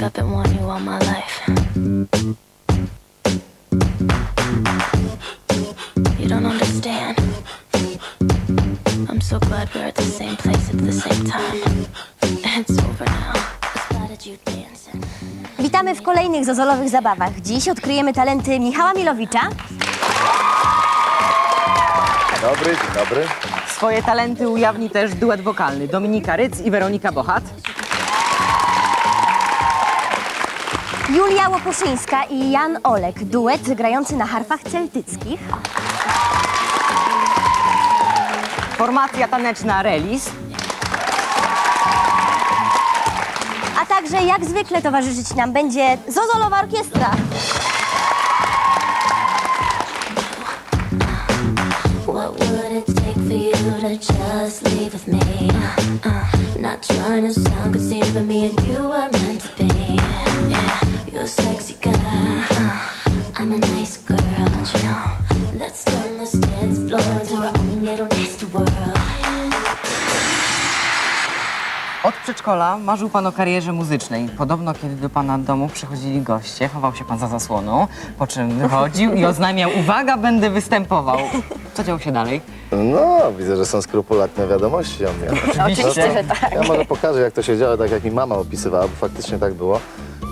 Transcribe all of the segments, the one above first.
like I've been wanting you all my life. You don't understand. I'm so glad we're at the same place at the same time. It's over now. You dancing. Witamy w kolejnych zozolowych zabawach. Dziś odkryjemy talenty Michała Milowicza Dobry, dzień dobry. Swoje talenty ujawni też duet wokalny Dominika Ryc i Weronika Bochat. Julia Łoposzyńska i Jan Olek, duet grający na harfach celtyckich. Formacja taneczna Relis. A także jak zwykle towarzyszyć nam będzie Zozolowa Orkiestra. What would it take for you to just leave with me? Uh, not trying to sound conceited, but me and you Od przedszkola marzył pan o karierze muzycznej. Podobno, kiedy do pana domu przychodzili goście, chował się pan za zasłoną, po czym wychodził i oznajmiał, uwaga, będę występował. Co działo się dalej? No, widzę, że są skrupulatne wiadomości o mnie. Oczywiście, No to Ja może pokażę, jak to się działo, tak jak mi mama opisywała, bo faktycznie tak było.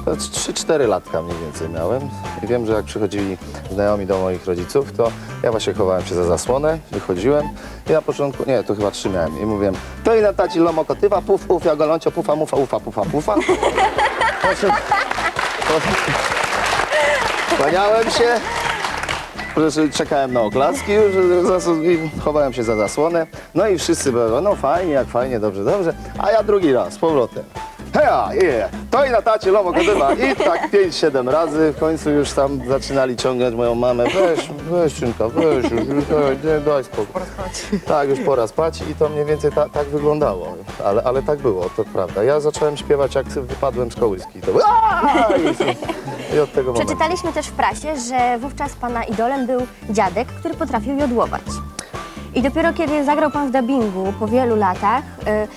To 3-4 latka mniej więcej miałem i wiem, że jak przychodzili znajomi do moich rodziców, to ja właśnie chowałem się za zasłonę, wychodziłem i na początku, nie, to chyba trzy miałem i mówiłem to i na taci lomokotywa, puf, uf, ja goloncio, pufa, mufa, ufa, pufa, pufa. Poszedł, Kłaniałem się, że czekałem na oklaski już, i chowałem się za zasłonę. No i wszyscy byli, no fajnie, jak fajnie, dobrze, dobrze. A ja drugi raz, z powrotem. Heja, je, to i na tacie lomo kodyma. I tak pięć, siedem razy. W końcu już tam zaczynali ciągnąć moją mamę. Weź, weź czynka, weź już, już daj, nie, daj spokój. Tak, już pora spać i to mniej więcej ta, tak wyglądało. Ale, ale tak było, to prawda. Ja zacząłem śpiewać, jak wypadłem z kołyski. To było, "Aaa!" I- I od tego momentu. Przeczytaliśmy też w prasie, że wówczas pana idolem był dziadek, który potrafił jodłować. I dopiero kiedy zagrał pan w dubbingu po wielu latach, y,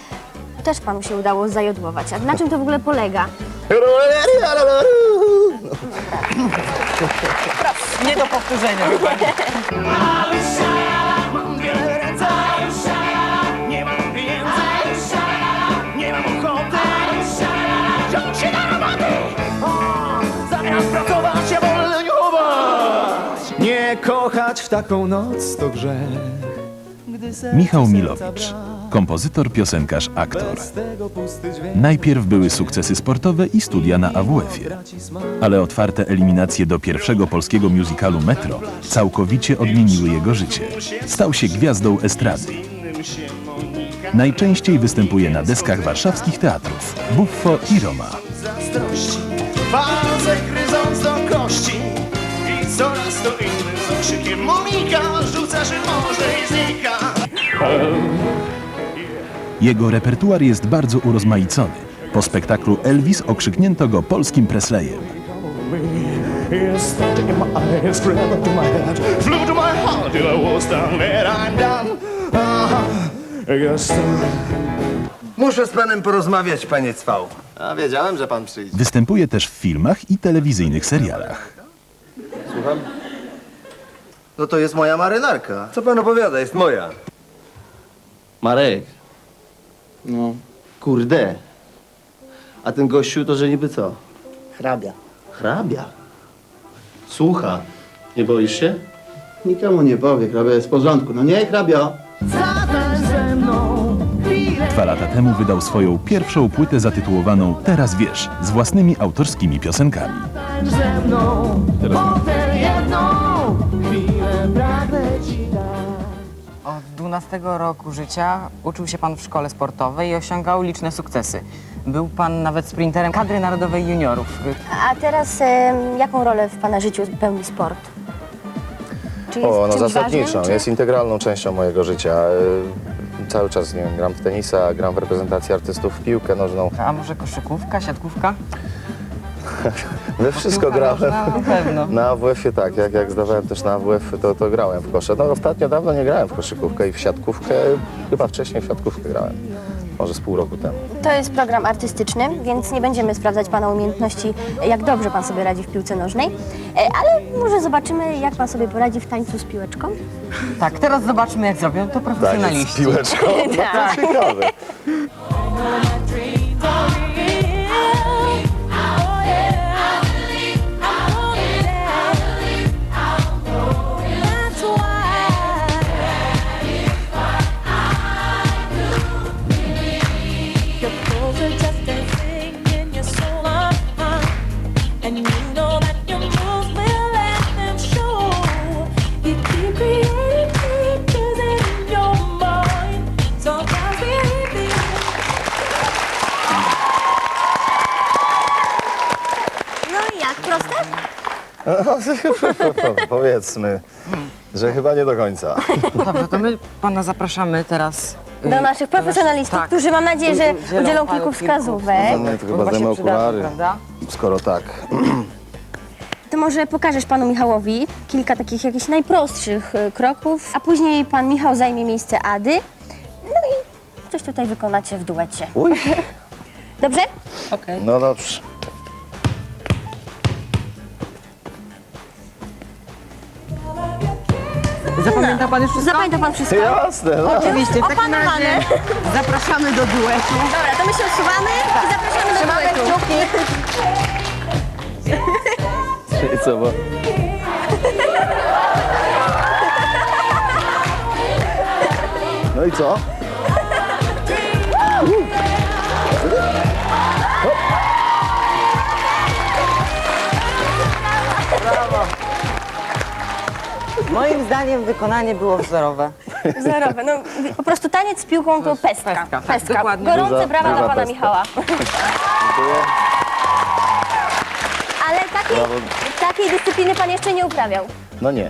też panu się udało zajodłować. A na czym to w ogóle polega? Nie do powtórzenia. Nie mam pieniędzy, nie mam ochoty wziąć się na roboty. O, Zamiast pracować, ja wolę nie chować. Nie kochać w taką noc to grzech. Michał Milowicz, kompozytor, piosenkarz, aktor. Najpierw były sukcesy sportowe i studia na AWF-ie, ale otwarte eliminacje do pierwszego polskiego musicalu Metro całkowicie odmieniły jego życie. Stał się gwiazdą estrady. Najczęściej występuje na deskach warszawskich teatrów Buffo i Roma. zazdrości gryząc do kości I coraz to innym z okrzykiem Monika rzuca się może i znika Jego repertuar jest bardzo urozmaicony. Po spektaklu Elvis okrzyknięto go polskim Presleyem. Muszę z panem porozmawiać, panie Cwał. A wiedziałem, że pan przyjdzie. Występuje też w filmach i telewizyjnych serialach. Słucham? No to jest moja marynarka. Co pan opowiada? Jest moja. Marek. No. Kurde. A ten gościu to, że niby co? Hrabia. Hrabia. Słucha. Nie boisz się? Nikomu nie powie, hrabia jest w porządku. No nie, hrabio. Dwa lata temu wydał swoją pierwszą płytę zatytułowaną Teraz wiesz, z własnymi autorskimi piosenkami. Od 12 roku życia uczył się pan w szkole sportowej i osiągał liczne sukcesy. Był pan nawet sprinterem kadry narodowej juniorów. A teraz em, jaką rolę w pana życiu pełni sport? Czy jest O, no czymś zasadniczą. ważnym, czy- Jest integralną częścią mojego życia. Y, Cały czas nie wiem, gram w tenisa, gram w reprezentacji artystów w piłkę nożną. A może koszykówka, siatkówka? We wszystko grałem. Na pewno. Na AWF-ie tak, jak, jak zdawałem też na AWF, to, to grałem w kosze. No ostatnio dawno nie grałem w koszykówkę i w siatkówkę, chyba wcześniej w siatkówkę grałem. może z pół roku temu. To jest program artystyczny, więc nie będziemy sprawdzać Pana umiejętności, jak dobrze Pan sobie radzi w piłce nożnej, e, ale może zobaczymy, jak Pan sobie poradzi w tańcu z piłeczką. Tak, teraz zobaczmy, jak zrobią to Tak, z profesjonaliści. piłeczką. No to ciekawe. And No proste? Powiedzmy, że chyba nie do końca. Dobrze, to my pana zapraszamy teraz. y, Do naszych profesjonalistów, tak. którzy mam nadzieję, że Udzielą udzielą panu kilku kilku wskazówek. No, to chyba Chyba się zdejmę przydadzą, okulary. prawda? Skoro tak. To może pokażesz panu Michałowi kilka takich jakichś najprostszych y, kroków, a później pan Michał zajmie miejsce Ady. No i coś tutaj wykonacie w duecie. Uj. Dobrze? Okej. No dobrze. Zapamięta pan już wszystko? Zapamięta pan wszystko? Jasne, no. Oczywiście, w takim Opanowane. razie zapraszamy do duetu. Dobra, to my się odsuwamy i zapraszamy do duetu. I co, bo... No i co? Moim zdaniem wykonanie było wzorowe. Zerowe. No, po prostu taniec z piłką to pestka. pestka, tak, dokładnie. Gorące Duża- brawa duża dla pana pestka. Michała. Dziękuję. Ale takiej, Brawo. takiej dyscypliny pan jeszcze nie uprawiał. No nie,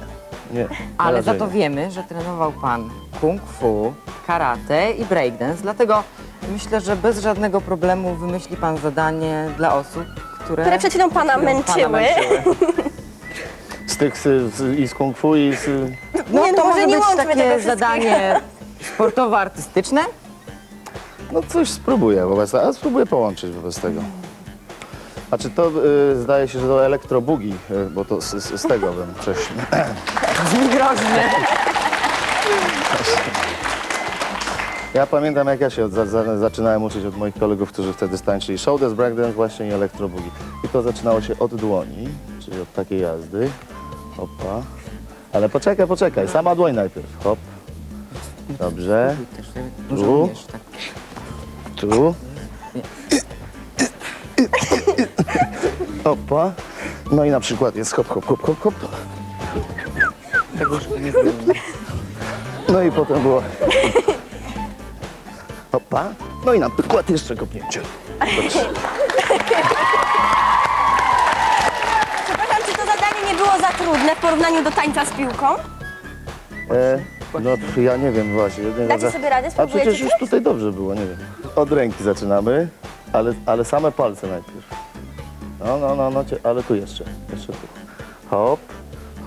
nie. Ale raczej za to nie. wiemy, że trenował pan kung fu, karate i breakdance, dlatego myślę, że bez żadnego problemu wymyśli pan zadanie dla osób, które, Które przed chwilą pana które męczyły. męczyły. Tych z, z, i z kung fu i z... No Nie, no to może może nie być łączmy tego takie wszystkiego. zadanie sportowo-artystyczne. No coś spróbuję wobec tego, a spróbuję połączyć wobec tego. A czy to y, zdaje się, że to elektrobugi, y, bo to z, z, z tego bym coś... Brzmi groźnie. Ja pamiętam jak ja się od, za, za, zaczynałem uczyć od moich kolegów, którzy wtedy stańczyli shoulders, breakdance właśnie i elektrobugi. I to zaczynało się od dłoni, czyli od takiej jazdy. Hopa. Ale poczekaj, poczekaj, sama dłoń najpierw. Hop. Dobrze. Tu. tak. Tu. Opa. No i na przykład jest hop, hop, hop, hop, hop. No i potem było... Opa. No i na przykład jeszcze kopnięcie. Przepraszam, było za trudne w porównaniu do tańca z piłką? E, no ja nie wiem właśnie. Nie Dacie wiem. sobie radę? A Spróbujecie przecież już coś? tutaj dobrze było, nie wiem. Od ręki zaczynamy, ale, ale same palce najpierw. No, no, no, no, cie- ale tu jeszcze, jeszcze tu. Hop,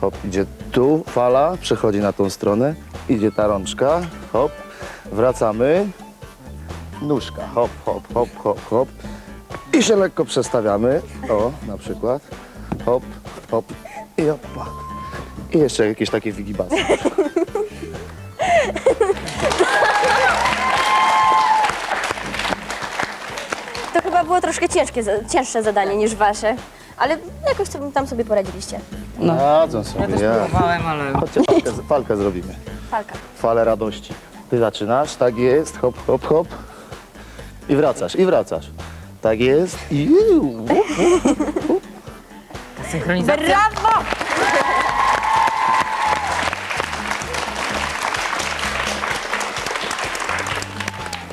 hop, idzie tu, fala, przechodzi na tą stronę, idzie ta rączka, hop, wracamy, nóżka, hop, hop, hop, hop, hop i się lekko przestawiamy, o, na przykład, hop, hop i opa. I jeszcze jakieś takie wigibacje. To chyba było troszkę ciężkie, za- cięższe zadanie niż wasze. Ale jakoś sobie, tam sobie poradziliście. Radzą Ja sobie, też ja. próbowałem, ale Chodźcie, falkę, falkę zrobimy. Falka. Falę radości. Ty zaczynasz, tak jest, hop, hop, hop. I wracasz, i wracasz. Tak jest, i... synchronizacja. Brawo!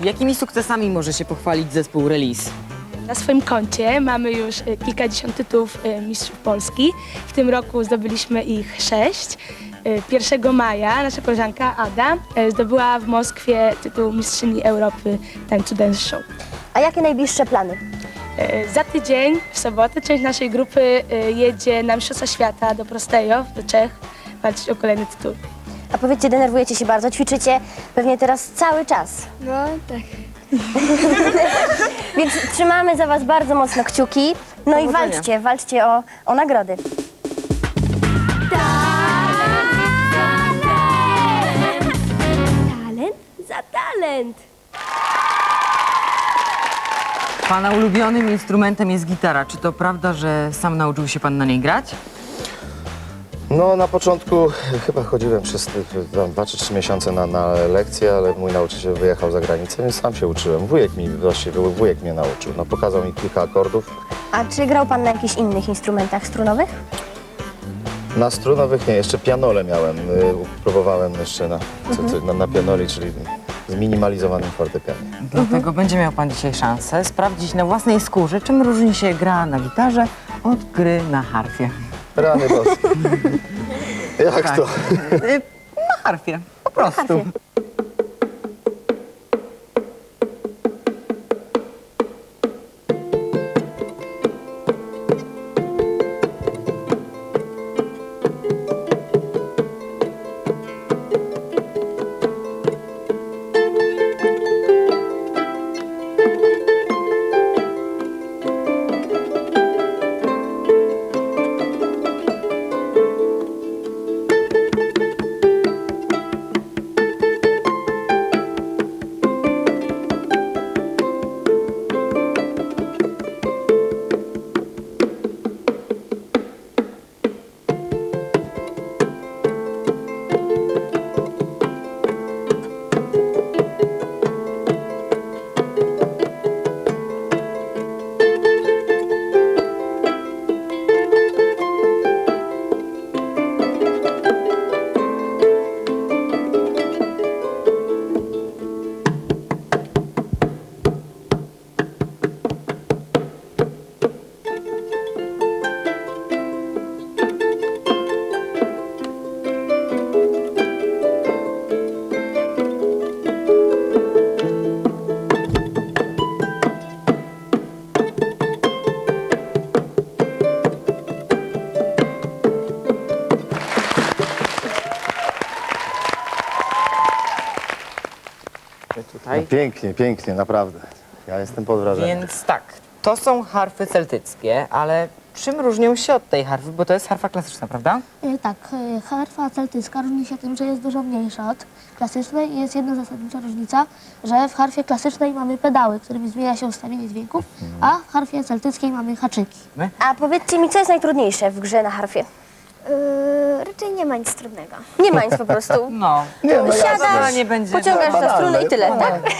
Jakimi sukcesami może się pochwalić zespół Release? Na swoim koncie mamy już e, kilkadziesiąt tytułów e, mistrzów Polski. W tym roku zdobyliśmy ich sześć. E, 1 maja nasza koleżanka Ada e, zdobyła w Moskwie tytuł mistrzyni Europy tańcu Dance Show. A jakie najbliższe plany? E, Za tydzień, w sobotę, część naszej grupy e, jedzie na Mistrzostwa Świata do Prostejo, do Czech, walczyć o kolejny tytuł. A powiedzcie, denerwujecie się bardzo, ćwiczycie pewnie teraz cały czas. No tak. Więc trzymamy za was bardzo mocno kciuki. No i Powodzenia. walczcie, walczcie o, o nagrody. Talent za talent. Pana ulubionym instrumentem jest gitara. Czy to prawda, że sam nauczył się pan na niej grać? No na początku chyba chodziłem przez te, tam, dwa czy trzy miesiące na, na lekcje, ale mój nauczyciel wyjechał za granicę, więc sam się uczyłem. Wujek mi, właściwie wujek mnie nauczył. No, pokazał mi kilka akordów. A czy grał pan na jakichś innych instrumentach strunowych? Na strunowych nie, jeszcze pianole miałem. Y, próbowałem jeszcze na, co, co, na, na pianoli, czyli zminimalizowanym fortepianie. Dlatego będzie miał pan dzisiaj szansę sprawdzić na własnej skórze, czym różni się gra na gitarze od gry na harfie. Rany boskie. Jak to? Y, Na harfie, po prostu. Pięknie, pięknie, naprawdę. Ja jestem pod wrażeniem. Więc tak, to są harfy celtyckie, ale czym różnią się od tej harfy? Bo to jest harfa klasyczna, prawda? E, Tak, e, harfa celtycka różni się tym, że jest dużo mniejsza od klasycznej i jest jedna zasadnicza różnica, że w harfie klasycznej mamy pedały, którymi zmienia się ustawienie dźwięków, a w harfie celtyckiej mamy haczyki. A powiedzcie mi, co jest najtrudniejsze w grze na harfie? Raczej nie ma nic trudnego. Nie ma nic po prostu. No. Nie, no Siadasz, nie będzie. pociągasz za Banalne, strunę i tyle, tak? banalne.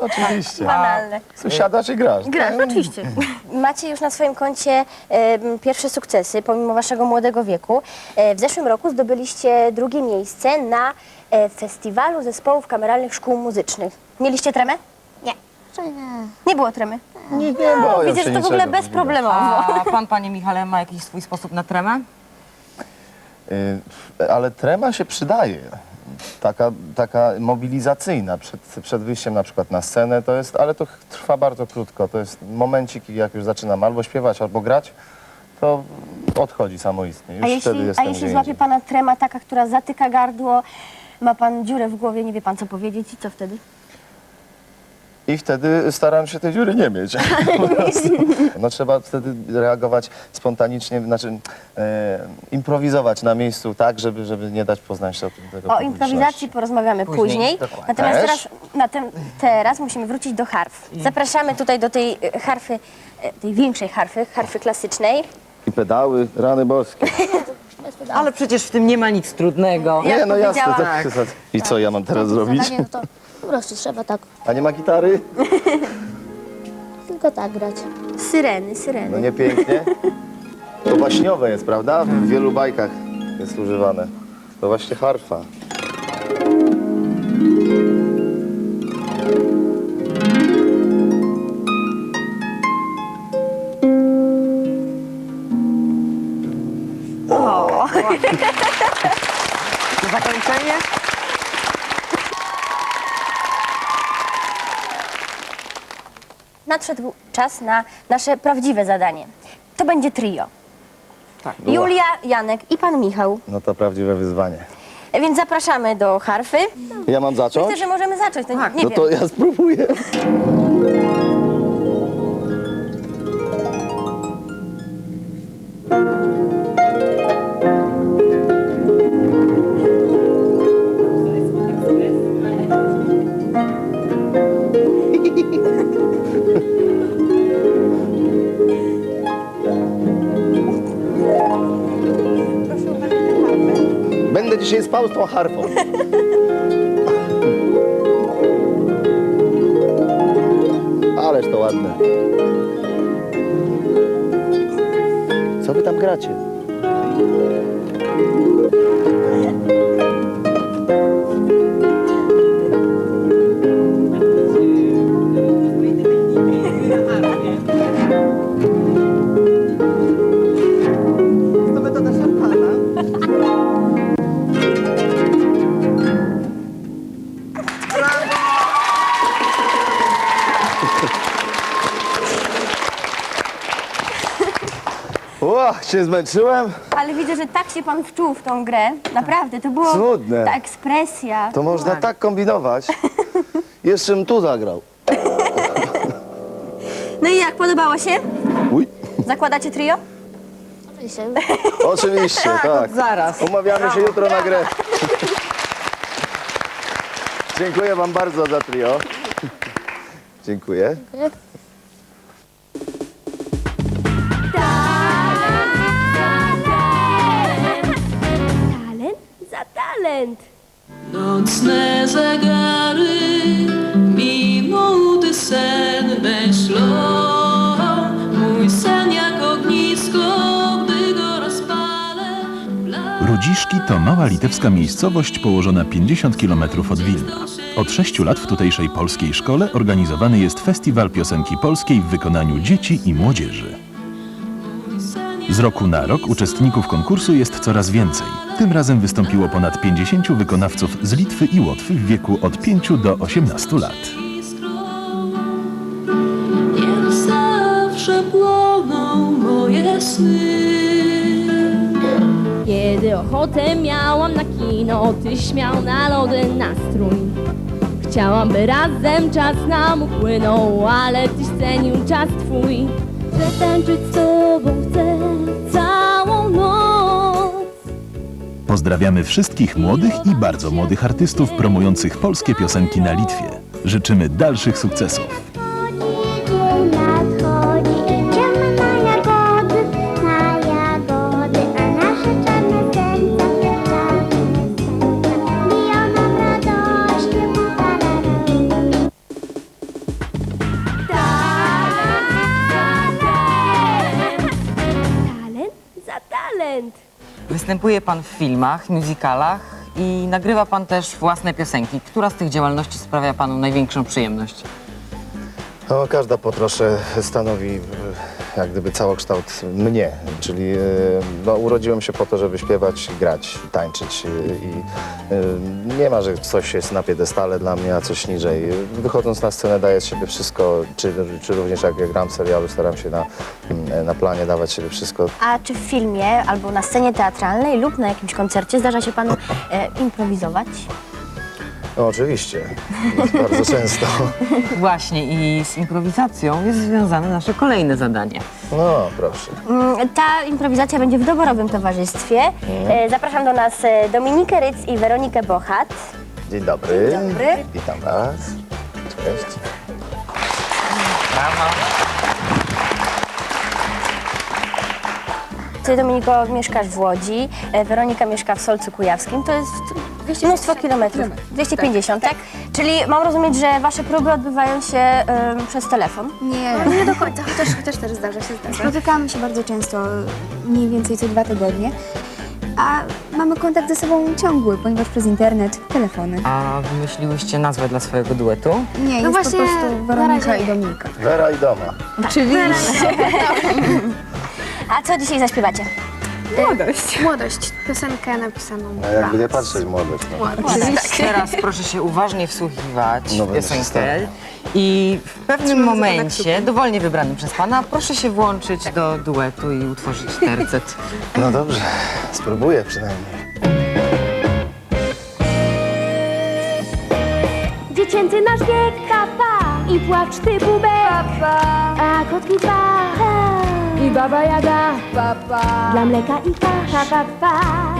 Oczywiście. Banalne. Co, Siadasz i grasz. Grasz, oczywiście. Macie już na swoim koncie em, pierwsze sukcesy, pomimo waszego młodego wieku. E, w zeszłym roku zdobyliście drugie miejsce na e, festiwalu zespołów kameralnych szkół muzycznych. Mieliście tremę? Nie. Nie. Nie było tremy. Nie, nie boją Widzę, się że to w ogóle niczego. bezproblemowo. A pan, panie Michale, ma jakiś swój sposób na tremę? Y, Ale trema się przydaje. Taka, taka mobilizacyjna przed, przed wyjściem na przykład na scenę to jest, ale to trwa bardzo krótko. To jest momencik, jak już zaczynam albo śpiewać, albo grać, to odchodzi samoistnie. Już A wtedy jeśli, a jestem jeśli gdzie złapie indziej. pana trema taka, która zatyka gardło, ma pan dziurę w głowie, nie wie pan co powiedzieć i co wtedy? I wtedy staram się tej dziury nie mieć. no trzeba wtedy reagować spontanicznie, znaczy e, improwizować na miejscu tak, żeby, żeby nie dać poznać się o tym tego O publiczności. improwizacji porozmawiamy Później, później. dokładnie. Natomiast Też? teraz, na teraz musimy wrócić do harf. Zapraszamy tutaj do tej e, harfy, e, tej większej harfy, harfy klasycznej. I pedały, rany boskie. Ale przecież w tym nie ma nic trudnego. Nie, no jasne. powiedziałam. To, I co ja mam teraz zrobić? Zadanie, no to po prostu trzeba tak, A nie ma gitary? tylko tak grać. Syreny, syreny. No nie pięknie. To baśniowe jest, prawda? W wielu bajkach jest używane. To właśnie harfa. Zakończenie? Nadszedł czas na nasze prawdziwe zadanie. To będzie trio. Tak. Julia, Janek i pan Michał. No to prawdziwe wyzwanie. Więc zapraszamy do harfy. Ja mam zacząć? Myślę, że możemy zacząć. To nie No wiem. to ja spróbuję. Spał z tą harfą. Ależ to ładne. Co wy tam gracie? Się zmęczyłem. Ale widzę, że tak się pan wczuł w tą grę. Naprawdę, to było Cudne. ta ekspresja. To można tak kombinować. Jeszcze bym tu zagrał. No i jak, podobało się? Uj. Zakładacie trio? Oczywiście. Oczywiście, tak. Zaraz. Umawiamy się jutro na grę. Dziękuję wam bardzo za trio. Dziękuję. Nocne zegary, minuty sen myślą. Mój sen jak ognisko, gdy go rozpalę. Rudziszki to mała litewska miejscowość położona 50 km od Wilna. Od 6 lat w tutejszej polskiej szkole organizowany jest festiwal piosenki polskiej w wykonaniu dzieci i młodzieży. Z roku na rok uczestników konkursu jest coraz więcej. Tym razem wystąpiło ponad 50 wykonawców z Litwy i Łotwy w wieku od 5 do 18 lat. Nie zawsze płoną moje sny. Kiedy ochotę miałam na kino, ty śmiał na lody nastrój. Chciałam, by razem czas nam upłynął, ale tyś cenił czas twój. Że tańczyć z tobą chcę Pozdrawiamy wszystkich młodych i bardzo młodych artystów promujących polskie piosenki na Litwie. Życzymy dalszych sukcesów. Występuje pan w filmach, musicalach i nagrywa pan też własne piosenki. Która z tych działalności sprawia panu największą przyjemność? No, każda po trosze stanowi e, jak gdyby całokształt mnie, czyli e, no, urodziłem się po to, żeby śpiewać, grać, tańczyć e, i e, nie ma, że coś jest na piedestale dla mnie, a coś niżej. Wychodząc na scenę daję z siebie wszystko, czy, czy również jak ja gram w serialu, staram się na, mm, na planie dawać siebie wszystko. A czy w filmie albo na scenie teatralnej lub na jakimś koncercie zdarza się panu e, improwizować? No oczywiście, bardzo często. Właśnie i z improwizacją jest związane nasze kolejne zadanie. No, proszę. Mm, Ta improwizacja będzie w doborowym towarzystwie. E, Zapraszam do nas e, Dominikę Ryc i Weronikę Bochat. Dzień dobry. Dzień dobry. Witam was. Cześć. Brawo. Ty, Dominiko, mieszkasz w Łodzi, e, Weronika mieszka w Solcu Kujawskim. To jest mnóstwo kilometrów. 250, tak? Czyli mam rozumieć, że wasze próby odbywają się em, przez telefon? Nie, no nie do końca, chociaż, chociaż też zdarza się zdarza. Spotykamy się bardzo często, mniej więcej co dwa tygodnie, a mamy kontakt ze sobą ciągły, ponieważ przez internet, telefony. A wymyśliłyście nazwę dla swojego duetu? Nie, No jest właśnie, po prostu na Weronika razie i Dominika. Wera i Doma. Oczywiście. A co dzisiaj zaśpiewacie? Młodość. Młodość. Piosenkę napisaną. A jakby nie patrzeć młodych. No. Młodość. Teraz tak. proszę się uważnie wsłuchiwać No, w piosenkę i w pewnym tak momencie, dowolnie wybranym przez Pana, proszę się włączyć do duetu i utworzyć tercet. no dobrze, spróbuję przynajmniej. Dziecięcy nasz wiek, papa I płacz ty bubek, papa A kotki dwa, I baba jaga, papa dla mleka i kasz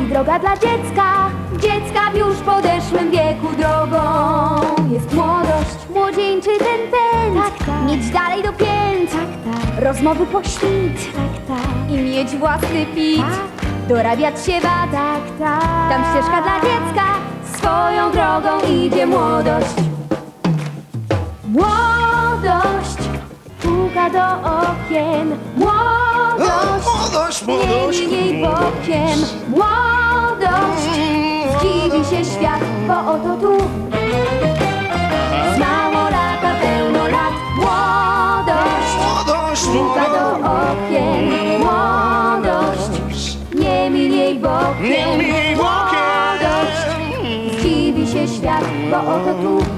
I droga dla dziecka. Dziecka w już podeszłym wieku drogą. Jest młodość Młodzieńczy ten pęd. Tak, tak. Mieć dalej do pięć tak, tak. Rozmowy po świt tak, tak. I mieć własny pit. Dorabiać się bat tak, tak. Tam ścieżka dla dziecka. Swoją drogą idzie młodość. Młodość. Puka do okien. Młodość, Młodość, nie minie bokiem Młodość, dziwi się świat, bo oto tu. Znało lata, pełno lat Młodość, Młodość, do okien Młodość, nie minie bokiem Nie minie Młodość, dziwi się świat, bo oto tu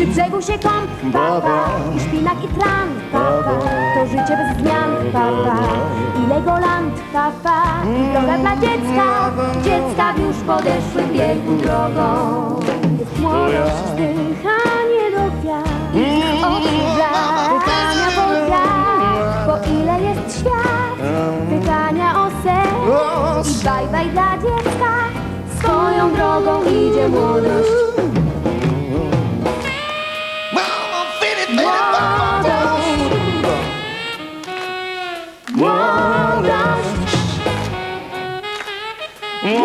przy brzegu się kąp, papa, i szpinak i tran, papa, to życie bez zmian, papa, i Legoland, papa, i droga dla dziecka, dziecka w już podeszłym wieku drogą. Jest młodość, zdychanie do gwiazd, odkrywa pytania po po ile jest świat, pytania o sen i bye bye dla dziecka, swoją drogą idzie młodość.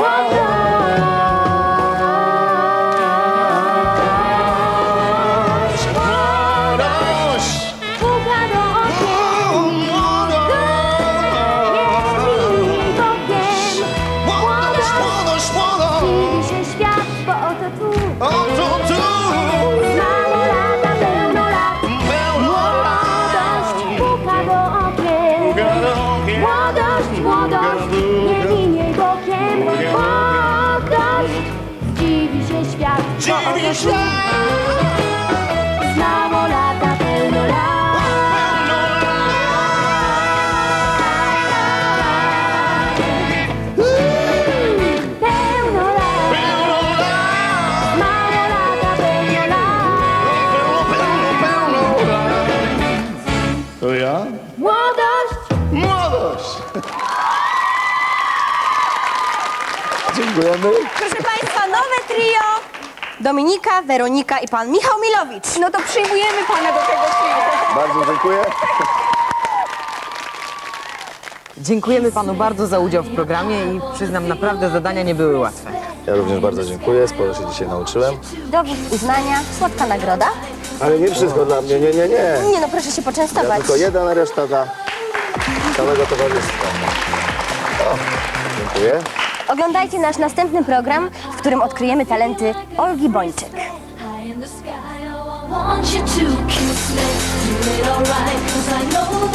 Młodość. To ja? Młodość. Młodość! Dziękujemy. Proszę Państwa, nowe trio. Dominika, Weronika i pan Michał Milowicz. No to przyjmujemy pana do tego trio. Bardzo dziękuję. Dziękujemy panu bardzo za udział w programie i przyznam, naprawdę zadania nie były łatwe. Ja również bardzo dziękuję, sporo się dzisiaj nauczyłem. Dowód uznania, słodka nagroda. Ale nie wszystko dla mnie, nie, nie, nie. Nie no, proszę się Ja poczęstować. tylko jeden, a reszta dla całego towarzystwa. O, dziękuję. Oglądajcie nasz następny program, w którym odkryjemy talenty Olgi Bończyk. High in the sky, oh, I want you to kiss me. Do it alright, cause I know that